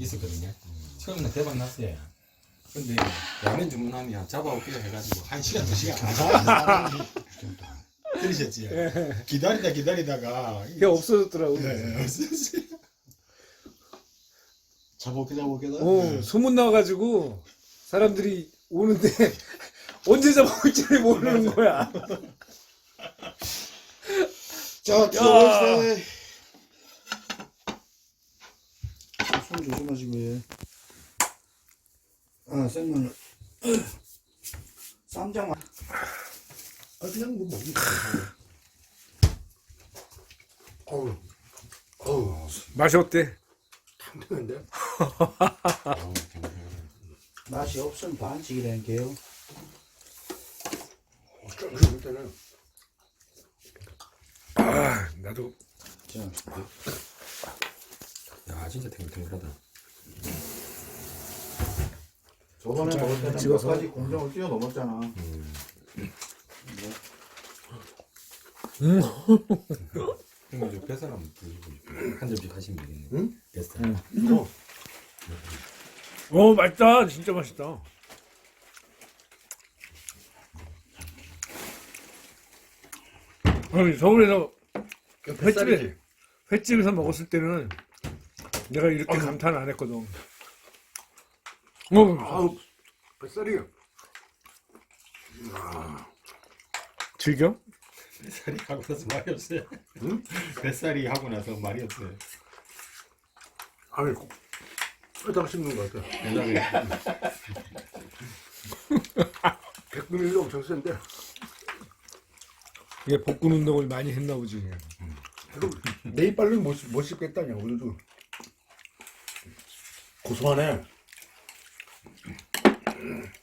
있었거든요. 처음에는 대박 났어요. 근데 라면 주문하면 잡아오기로 해가지고 한 시간 두 시간 들으셨지? 기다리다 기다리다가 그게 없어졌더라고. 네, 없었어요. 잡아오게 잡아오게다. 어, 소문 나가지고 사람들이 오는데 언제 잡아올지를 모르는 거야. 자, 들어오세요. 손 조심하시고 예. 아, 생마늘. 쌈장. 아, 그냥 뭐 먹는 거. 어우, 어우, 맛이 어때? 탕탕한데? 맛이 없으면 반칙이라는 게요. 그럴 때는 아, 나도 자, 야 진짜 탱탱하다. 저번에 진짜 먹을 때는 찍어서. 몇 가지 공정을 뛰어넘었잖아. 음. 형님 저 뱃살 한번 드시고 싶어요. 한 점씩 하시면 되겠네요. 응? 뱃살. 어, 어, 맛있다. 진짜 맛있다. 아니, 서울에서 그 횟집에. 횟집에서 먹었을 때는 내가 이렇게 감탄 안 했거든. 어, 아우 뱃살이야. 즐겨? 뱃살이 하고 나서 말이 없어요. 뱃살이 하고 나서 말이 없어요. 아니 회장 씹는 것 같아. 옛날에 백분일도 엄청 센데. 이게 복근 운동을 많이 했나 보지. 내 이빨은 못, 씹- 못 씹겠다냐 오늘도. 고소하네.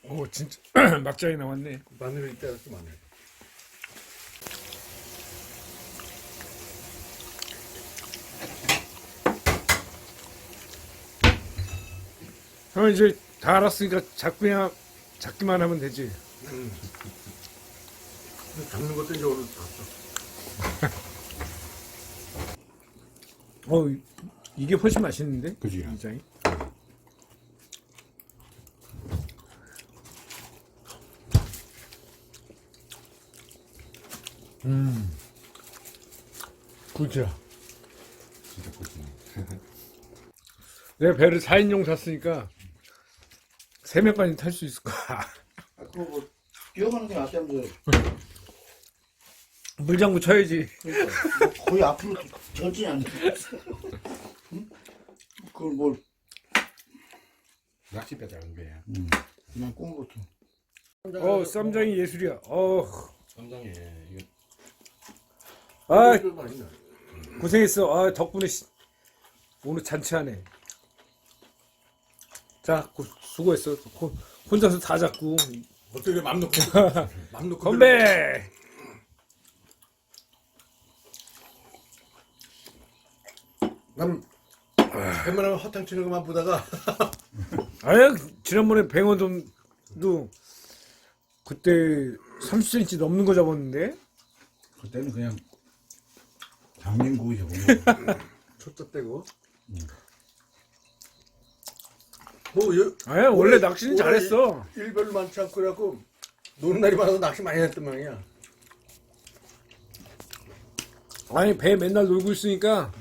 오, 진짜 막장이 나왔네. 마늘이 이따 좀 많네. 형 이제 다 알았으니까 자꾸 그냥 잡기만 하면 되지. 잡는 것도 이제 오늘 봤어. 어, 이- 이게 훨씬 맛있는데? 그지. 굉장히. 음. 굿이야. 진짜 고소해. 내가 배를 4인용 샀으니까 3명까지 탈 수 있을 거야. 아, 그거 뭐, 뛰어가는 게 낫다면서. 물장구 쳐야지. 그러니까, 뭐 거의 앞으로 전진이 안 돼. 응? 그걸 뭘, 낚시 배달 한 거야. 그냥 꿈부터. 어, 쌈장이 예술이야. 어, 쌈장에 이거 아, 맛있네. 고생했어. 아, 덕분에 시- 오늘 잔치하네. 자, 고- 수고했어. 호- 혼자서 다 잡고. 어떻게 맘 놓고 맘 놓고 건배! 난 웬만하면 허탕 치는 것만 보다가 아야, 지난번에 뱅어돔도 그때 30cm 넘는 거 잡았는데? 그때는 그냥 잡은 초짜 떼고. 뭐 여, 아야, 원래 낚시는 올해 잘했어. 일별로 많지 않고 그래갖고 노는 날이 많아서 낚시 많이 했단 말이야. 아니, 배 맨날 놀고 있으니까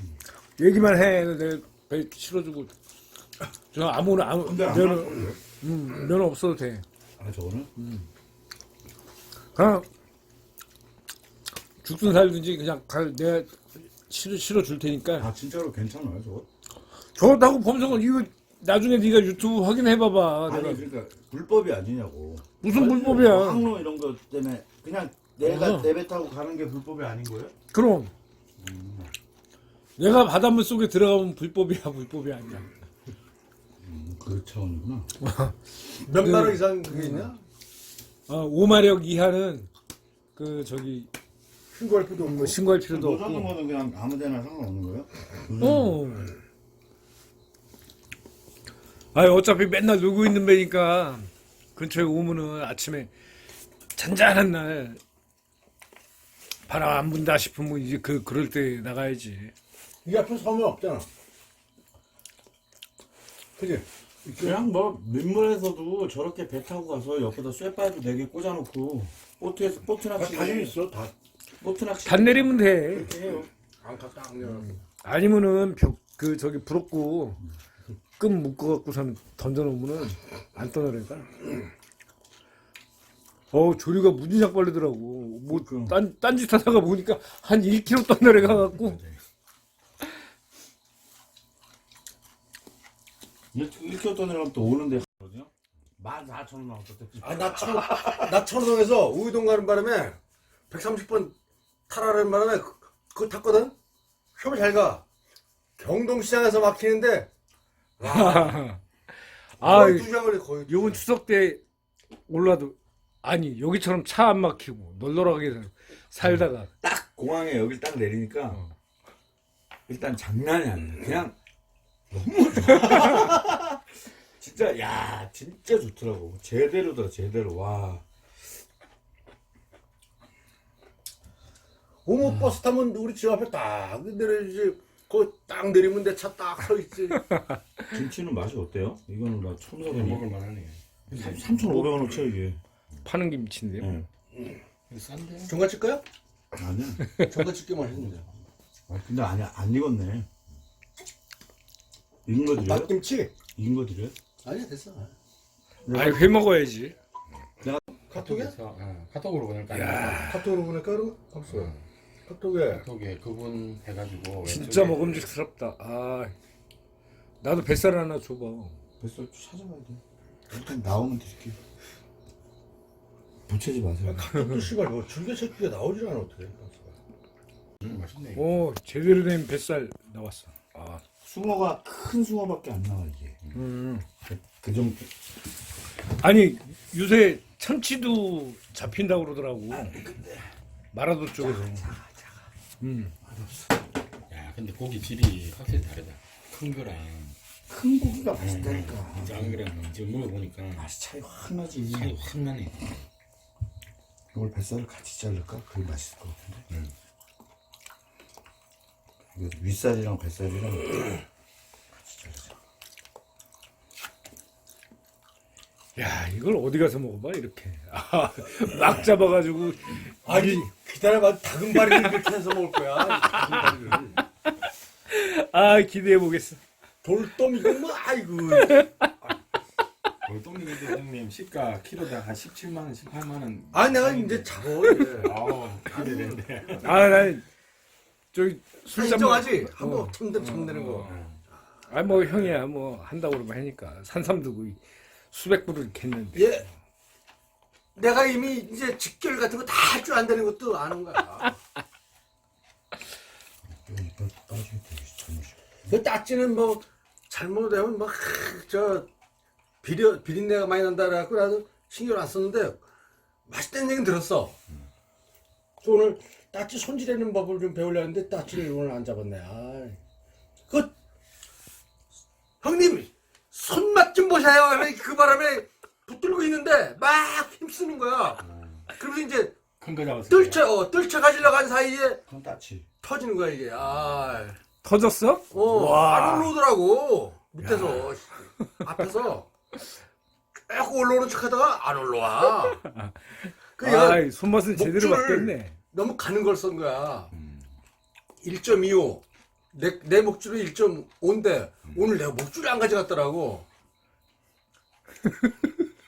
얘기만 해. 내가 배 실어주고. 저 아무나, 아무, 면허, 음, 면허 없어도 돼. 아, 저거는? 그냥 죽든 살든지 그냥 가, 내가 실어, 실어 줄 테니까 아, 진짜로 괜찮아요, 저거? 저다고 범성은 이거 나중에 네가 유튜브 확인해봐봐. 아니 내가 그러니까 불법이 아니냐고. 무슨 불법이야? 항로 이런 거 때문에 그냥 내가 어. 내배 타고 가는 게 불법이 아닌 거예요? 그럼 내가 바닷물 속에 들어가면 불법이야, 불법이 아니야. 음, 그 차원이구나. 몇 마력 이상 그게 있냐? 어, 5마력 이하는 그 저기 신고할 필요도 없고. 뭐 신고할 필요도 노젓는 없고. 거는 그냥 아무 데나 상관없는 거예요? 어. 아니 어차피 맨날 놀고 있는 배니까 근처에 오면은 아침에 잔잔한 날 바람 안 분다 싶으면 이제 그 그럴 때 나가야지. 이 앞에 섬이 없잖아. 그지? 그냥 뭐 민물에서도 저렇게 배 타고 가서 옆에다 쇠파이프 4개 꽂아놓고 보트에서 보트 다 낚시 자신 있어, 다. 보트 낚시 단 내리면 돼. 해요. 안타 딱 내려. 아니면은 벽 그 저기 부럽고 끈 묶어 갖고선 던져 놓으면은 안 떠나니까. 어 조류가 무지작 빨리더라고. 뭐딴 딴짓 하다가 보니까 한 1km 떠내려가 갖고 1km 내려가면 또 오는데 거든요 14,000원 나왔었대. 아, 나 천, 나 천호동에서 우이동 가는 바람에 130번 타라는 바람에 그- 그거 탔거든? 셔브 잘 가. 경동시장에서 막히는데, 아 거의 두 시간 걸려, 거의. 두 요번 시간. 추석 때 올라도 아니 여기처럼 차 안 막히고 널널하게 살다가 딱 공항에 여길 딱 내리니까 일단 장난이 아니야. 그냥 너무 좋아. 진짜 야 진짜 좋더라고. 제대로다 제대로 와. 오모 버스 타면 우리 집 앞에 딱 내려주지. 거기 딱 내리면 내 차 딱 서 있지. 김치는 맛이 어때요? 이거는 나 처음 먹을 사보니 만하네. 3,500원 어치 이게. 파는 김치인데요. 예. 싼데? 중간 칠까요? 아니야. 중간 칠게 맛있는데. 아, 근데 아니야 안 익었네. 익은 거 드려요? 맛김치? 익은 거 드려요? 아니야, 됐어. 아니 회 먹어야지. 카톡에? 카톡에서 어, 카톡으로 보낼까? 카톡으로 보낼까, 그러면? 박수. 카톡에. 카톡에 그분 해가지고 진짜 왼쪽에 먹음직스럽다. 아 나도 뱃살 하나 줘봐. 벌써 찾아봐야 돼. 일단 나오면 드릴게요. 붙이지 마세요. 카톡도 씨발, 뭐, 줄기세끼가 나오질 않아, 어떻게. 음, 맛있네. 오 제대로 된 뱃살 나왔어. 아, 숭어가 큰 숭어밖에 안 나와 이게. 음. 그 정도. 아니 요새 참치도 잡힌다고 그러더라고. 마라도 쪽에서. 음. 야, 근데 고기 질이 확실히 다르다. 큰 거랑 큰 고기가 맛있다니까. 작은 거랑 지금 먹어보니까 맛이 차이 확 나지. 차이 확 나네. 이걸 뱃살을 같이 자를까? 그게 맛있을 것 같은데. 응. 이거 윗살이랑 뱃살이랑 같이 자르자. 야 이걸 어디 가서 먹어봐 이렇게. 아, 막 잡아가지고 아니, 기다려봐. 다금바리를 이렇게 해서 먹을 거야. 다금바리를. 아 기대해 보겠어. 돌돔, 이거 뭐, 아이고. 돌돔이기도 형님 시가 키로당 한 17만 원, 18만 원. 아니, 내가 이제 잡어. 이제. 아우 기대되는데. 아난 저기 술잔 인정하지? 먹- 한번 어. 참된 참되는 거. 아니 뭐 형이야 뭐 한다고 그러면 하니까 산삼 두고 수백 불을 했는데 예. 내가 이미 이제 직결 같은 거 다 할 줄 안다는 것도 아는 거야. 되게 잘못이. 그 따찌는 뭐 잘못하면 막저 비려 비린내가 많이 난다 그래갖고 나도 신경 안 썼는데 맛있다는 얘기는 들었어. 그래서 오늘 따찌 손질하는 법을 좀 배우려는데 따찌를 오늘 안 잡았네. 아, 그 형님 손 맛 좀 보세요. 그 바람에 붙들고 있는데 막 힘쓰는 거야. 그러면서 이제 큰거 잡았을 뜰채 어 뜰채 가지려고 한 사이에 따치. 터지는 거야 이게. 아. 터졌어? 어, 와. 안 올라오더라고. 밑에서. 앞에서. 쭉 올라오는 척 하다가 안 올라와. 그 얘가 아 손맛은 제대로 목줄을- 받겠네. 너무 가는 걸 쓴 거야. 1.25. 내, 내 목줄은 1.5인데, 오늘 내가 목줄이 안 가져갔더라고.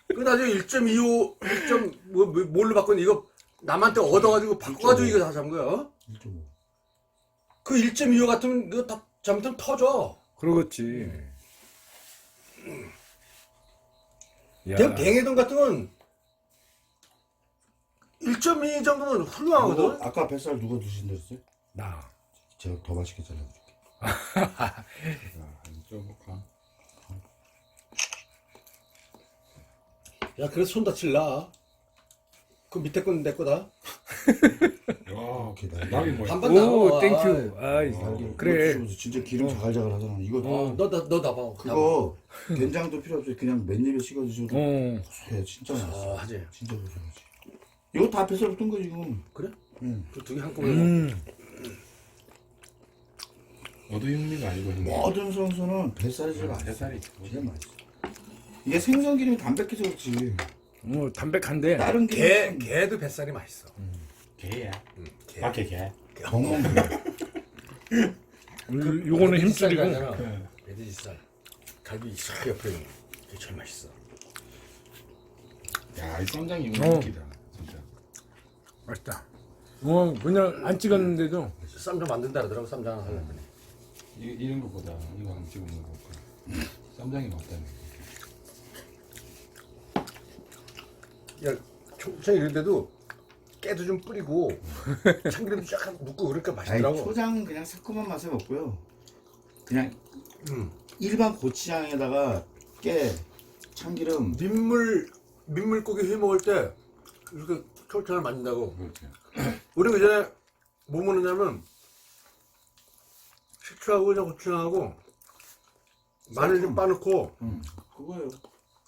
그 나중에 1.25, 1. 뭐, 뭐, 뭘로 바꾼 이거 남한테 얻어가지고 바꿔가지고 이거 다 잡은 거야. 어? 1.5. 그 1.25 같으면 이거 다 잘못하면 터져. 그러겠지. 야. 갱- 갱해동 같은 건 1.2 정도면 훌륭하거든. 누가- 아까 뱃살 누가 드신다 했어요? 나. 제가 더 맛있게 잘라드릴게요. 좀볼 야, 그래서 손 다칠라. 그 밑에 건 내 거다. 야, 오케이, 나 낙이 뭐야? 반반 오, 나와. 땡큐. 아이, 어, 그래. 드시면서 진짜 기름 자갈자갈 하잖아. 이거 어, 너, 너, 너 나봐. 그거 된장도 필요 없어요. 그냥 맨입에 찍어 드셔도 어. 고소해. 진짜 맛있어. 아, 하지. 진짜 고소하지. 이거 다 뱃살 붙은 거 지금. 그래? 응. 그 두 개 한꺼번에. 음. 어두육미가 아니고 형님. 모든 선수는 뱃살이 제일 맛있어. 뱃살이 제일 맛있어. 이게 생선 기름이 담백해서 그렇지. 뭐 담백한데. 다른 개, 기름 개도 뱃살이 맛있어. 개야. 개. 밖에 개. 먹는 거. 음, 요거는 힘줄이고. 네. 메디지살. 갈비 싹 옆에 있는 게 제일 맛있어. 야, 이 쌈장이 어. 웃기다. 진짜. 맛있다. 어, 그냥 안 찍었는데도. 쌈좀 만든다 그러더라고, 쌈장 하나 하려면. 이, 이런 것보다 이거 한번 찍어 먹어볼까? 쌈장이 맞다네. 야, 초장 이런데도 깨도 좀 뿌리고 참기름도 약간 묻고 그러니까 아니, 맛있더라고. 초장 그냥 새콤한 맛에 먹고요. 그냥 음. 일반 고추장에다가 깨, 참기름. 민물 민물고기 회 먹을 때 이렇게 초장을 만든다고. 우리 그 전에 뭐 먹느냐면 식초하고 그냥 고추장하고 마늘 좀 빠놓고 응. 그거예요.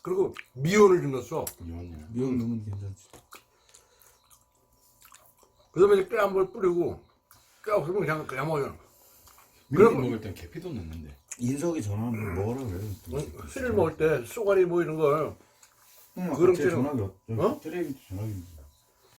그리고 미온을 좀 넣었어. 이거냐. 미역 넣으면 괜찮지. 그다음에 이제 깨한 번 뿌리고 깨 없으면 그냥 그냥 먹어요. 미역 그럼- 먹을 땐 계피도 넣는데. 인석이 전화하면 먹으라 그래요. 회를 먹을 때 쏘가리 뭐 이런 걸 응, 그럼 제 쟤는- 전화기 어? 테레비 전화기입니다.